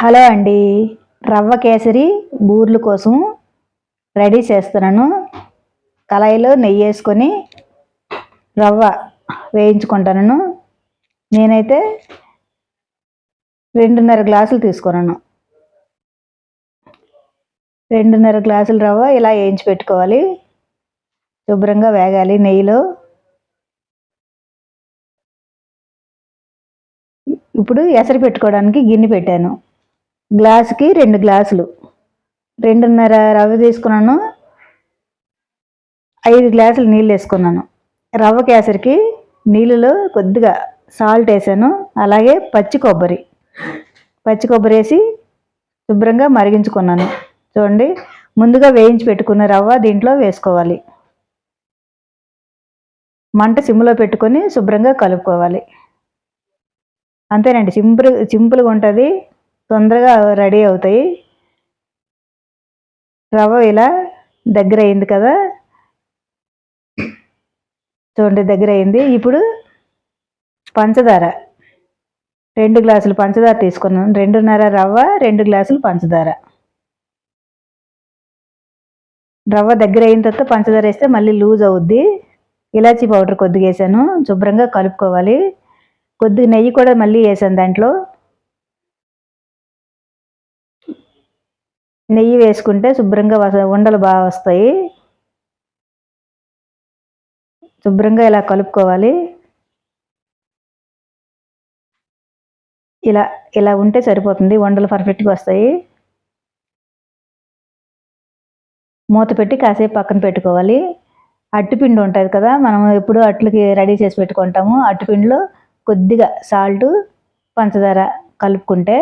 Hello అండి. రవ్వ కేసరి బూర్లు కోసం రెడీ చేస్తున్నాను. కళాయిలో నెయ్యి వేసుకొని రవ్వ వేయించుకుంటాను. నేనైతే రెండున్నర గ్లాసులు తీసుకున్నాను. రెండున్నర గ్లాసులు రవ్వ ఇలా వేయించి పెట్టుకోవాలి. శుభ్రంగా వేగాలి నెయ్యిలో. ఇప్పుడు ఎసరు పెట్టుకోవడానికి గిన్నె పెట్టాను. గ్లాసుకి రెండు గ్లాసులు. రెండున్నర రవ్వ తీసుకున్నాను. ఐదు గ్లాసులు నీళ్ళు వేసుకున్నాను. రవ్వ కేసరికి నీళ్ళలో కొద్దిగా సాల్ట్ వేసాను. అలాగే పచ్చి కొబ్బరి. పచ్చి కొబ్బరి వేసి శుభ్రంగా మరిగించుకున్నాను. చూడండి ముందుగా వేయించి పెట్టుకున్న రవ్వ దీంట్లో వేసుకోవాలి. మంట సిమ్లో పెట్టుకొని శుభ్రంగా కలుపుకోవాలి. అంతేనండి సింపుల్ సింపుల్గా ఉంటుంది. తొందరగా రెడీ అవుతాయి. రవ్వ ఇలా దగ్గర అయింది కదా? చూడండి దగ్గర అయింది. ఇప్పుడు పంచదార. రెండు గ్లాసులు పంచదార తీసుకున్నాను రెండున్నర రవ్వ రెండు గ్లాసులు పంచదార. రవ్వ దగ్గర అయిన తర్వాత పంచదార వేస్తే మళ్ళీ లూజ్ అవుద్ది. ఇలాచీ పౌడర్ కొద్దిగా వేసాను. శుభ్రంగా కలుపుకోవాలి. కొద్దిగా నెయ్యి కూడా మళ్ళీ వేసాను దాంట్లో. నెయ్యి వేసుకుంటే శుభ్రంగా ఉండలు బాగా వస్తాయి. శుభ్రంగా ఇలా కలుపుకోవాలి. ఇలా ఇలా ఉంటే సరిపోతుంది. వండలు పర్ఫెక్ట్గా వస్తాయి. మూత పెట్టి కాసేపు పక్కన పెట్టుకోవాలి. అట్టుపిండి ఉంటుంది కదా మనం ఎప్పుడు అట్లకి రెడీ చేసి పెట్టుకుంటాము. అట్టుపిండిలో కొద్దిగా సాల్ట్ పంచదార కలుపుకుంటే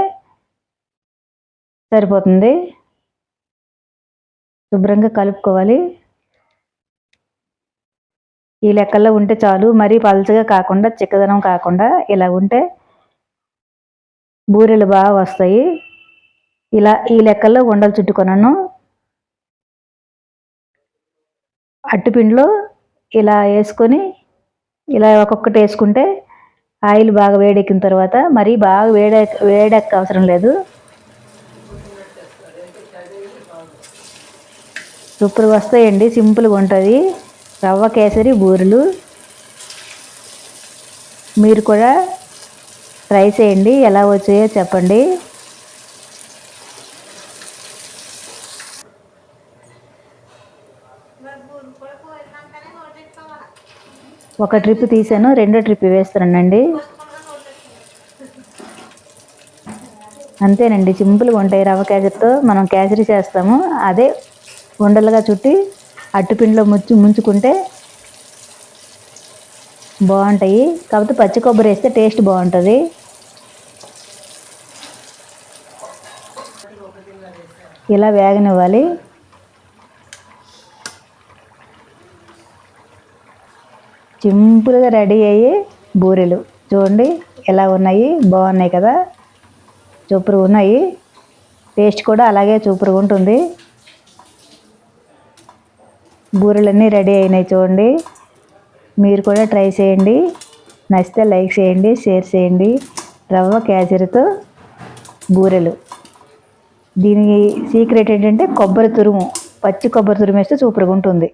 సరిపోతుంది. శుభ్రంగా కలుపుకోవాలి. ఈ లెక్కల్లో ఉంటే చాలు. మరీ పలచగా కాకుండా చిక్కదనం కాకుండా ఇలా ఉంటే బూరెలు బాగా వస్తాయి. ఇలా ఈ లెక్కల్లో ఉండలు చుట్టుకున్నాను అట్టుపిండిలో ఇలా వేసుకొని ఇలా ఒక్కొక్కటి వేసుకుంటే ఆయిల్ బాగా వేడెక్కిన తర్వాత మరీ బాగా వేడెక్ వేడెక్క అవసరం లేదు. సూపర్గా వస్తాయండి సింపుల్గా ఉంటుంది. రవ్వ కేసరి బూరెలు. మీరు కూడా ట్రై చేయండి ఎలా వచ్చాయో చెప్పండి. ఒక ట్రిప్ తీసాను రెండో ట్రిప్ వేస్తున్నానండి అంతేనండి సింపుల్గా ఉంటాయి రవ్వ కేసరితో మనం కేసరి చేస్తాము. అదే ఉండలుగా చుట్టి అట్టుపిండిలో ముంచు ముంచుకుంటే బాగుంటాయి. కాకపోతే పచ్చి కొబ్బరి వేస్తే టేస్ట్ బాగుంటుంది. ఇలా వేగనివ్వాలి. సింపుల్గా రెడీ అయ్యి బూరెలు. చూడండి ఎలా ఉన్నాయి. బాగున్నాయి కదా. సూపర్గా ఉన్నాయి. టేస్ట్ కూడా అలాగే సూపర్గా ఉంటుంది. బూరెలన్నీ రెడీ అయినాయి చూడండి. మీరు కూడా ట్రై చేయండి. నచ్చితే లైక్ చేయండి షేర్ చేయండి. రవ్వ క్యాచర్తో బూరెలు. దీని సీక్రెట్ ఏంటంటే కొబ్బరి తురుము పచ్చి కొబ్బరి తురుము వేస్తే సూపర్గా ఉంటుంది.